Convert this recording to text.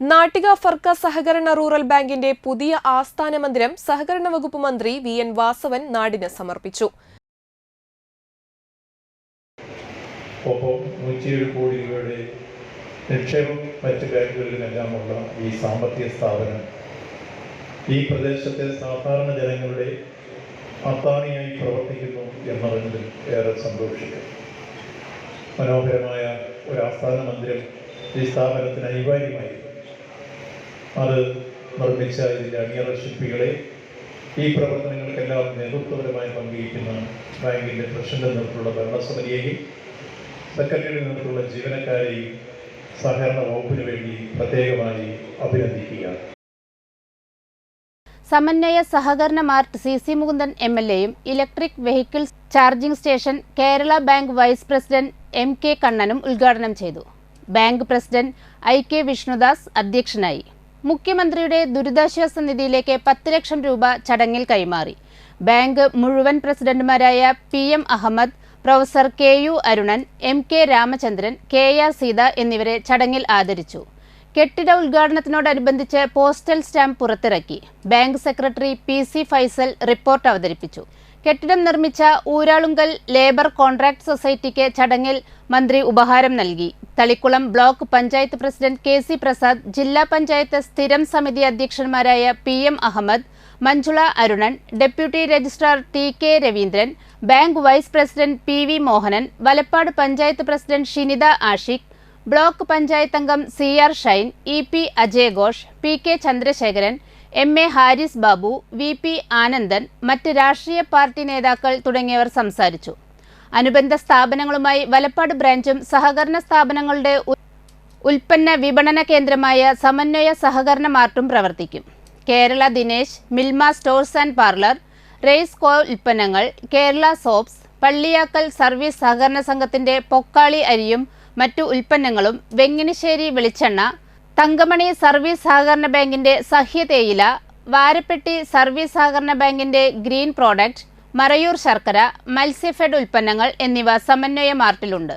നാട്ടിക ഫർക്ക സഹകരണ റൂറൽ ബാങ്കിന്റെ പുതിയ ആസ്ഥാന മന്ദിരം സഹകരണ വകുപ്പ് മന്ത്രി വി എൻ വാസവൻ നാടിന് സമർപ്പിച്ചു. ഒപ്പം നൂറ്റിയേഴ് കോടി രൂപയുടെ നിക്ഷേപം മറ്റ് ബാങ്കുകളിലുമെല്ലാമുള്ള ഈ സാമ്പത്തിക സ്ഥാപനം ഈ പ്രദേശത്തെ സാധാരണ ജനങ്ങളുടെ അത്താണിയായി പ്രവർത്തിക്കുന്നു എന്നതിൽ ഏറെ സന്തോഷിക്കുന്നു മനോഹരമായ ഒരു ആസ്ഥാന മന്ദിരം ഈ സ്ഥാപനത്തിന് അനിവാര്യമായി അത് നിർമ്മിച്ച ഇതിന്റെ അണിയറ ശില്പികളെ ഈ പ്രവർത്തനങ്ങൾക്കെല്ലാം നേതൃത്വപരമായി പങ്കുവയ്ക്കുന്ന ബാങ്കിന്റെ പ്രസിഡന്റ് നേതൃത്വമുള്ള ഭരണസമിതിയെയും സെക്രട്ടറിയുടെ നേതൃത്വമുള്ള ജീവനക്കാരെയും സഹകരണ വകുപ്പിന് വേണ്ടി പ്രത്യേകമായി അഭിനന്ദിക്കുകയാണ്. Samanwaya Sahakarana mart C C Mukundan M L എയും electric vehicle charging station Kerala bank vice president M K കണ്ണനും ഉദ്ഘാടനം ചെയ്തു. Bank president I K Vishnudas അധ്യക്ഷനായി. മുഖ്യമന്ത്രിയുടെ ദുരിതാശ്വാസ നിധിയിലേക്ക് പത്ത് ലക്ഷം രൂപ ചടങ്ങിൽ കൈമാറി. ബാങ്ക് മുഴുവൻ പ്രസിഡന്റുമാരായ P M Ahammed professor K U Arunan M K Ramachandran K R Seetha എന്നിവരെ ചടങ്ങിൽ ആദരിച്ചു. കെട്ടിട ഉദ്ഘാടനത്തിനോടനുബന്ധിച്ച് പോസ്റ്റൽ സ്റ്റാമ്പ് പുറത്തിറക്കി. Bank secretary P C Faisal report അവതരിപ്പിച്ചു. കെട്ടിടം നിർമ്മിച്ച ഊരാളുങ്കൽ ലേബർ കോൺട്രാക്ട് സൊസൈറ്റിക്ക് ചടങ്ങിൽ മന്ത്രി ഉപഹാരം നൽകി. Thalikkulam block panchayat president K C Prasad ജില്ലാ പഞ്ചായത്ത് സ്ഥിരം സമിതി അധ്യക്ഷന്മാരായ P M Ahammed Manjula Arunan deputy registrar T K Raveendran bank vice president P V Mohanan Valappad panchayat president Shinitha Ashiq block panchayat അംഗം C R Shine E P Ajay Ghosh P K Chandrasekharan M A Harris Babu V P Anandan മറ്റ് രാഷ്ട്രീയ party നേതാക്കൾ തുടങ്ങിയവർ സംസാരിച്ചു. അനുബന്ധ സ്ഥാപനങ്ങളുമായി വലപ്പാട് ബ്രാഞ്ചും സഹകരണ സ്ഥാപനങ്ങളുടെ ഉൽപ്പന്ന വിപണന കേന്ദ്രമായ സമന്വയ സഹകരണ മാർട്ടും പ്രവർത്തിക്കും. Kerala Dinesh Milma stores and parlour raise കോ ഉൽപ്പന്നങ്ങൾ കേരള സോപ്സ് പള്ളിയാക്കൽ സർവീസ് സഹകരണ സംഘത്തിന്റെ പൊക്കാളി അരിയും മറ്റു ഉൽപ്പന്നങ്ങളും വെങ്ങിനിശ്ശേരി വെളിച്ചെണ്ണ തങ്കമണി സർവീസ് സഹകരണ ബാങ്കിന്റെ സഹ്യ തേയില വാരപ്പെട്ടി സർവീസ് സഹകരണ ബാങ്കിന്റെ ഗ്രീൻ പ്രോഡക്റ്റ് മറയൂർ ശർക്കര മത്സ്യഫെഡ് ഉൽപ്പന്നങ്ങൾ എന്നിവ സമന്വയ മാർട്ടിലുണ്ട്.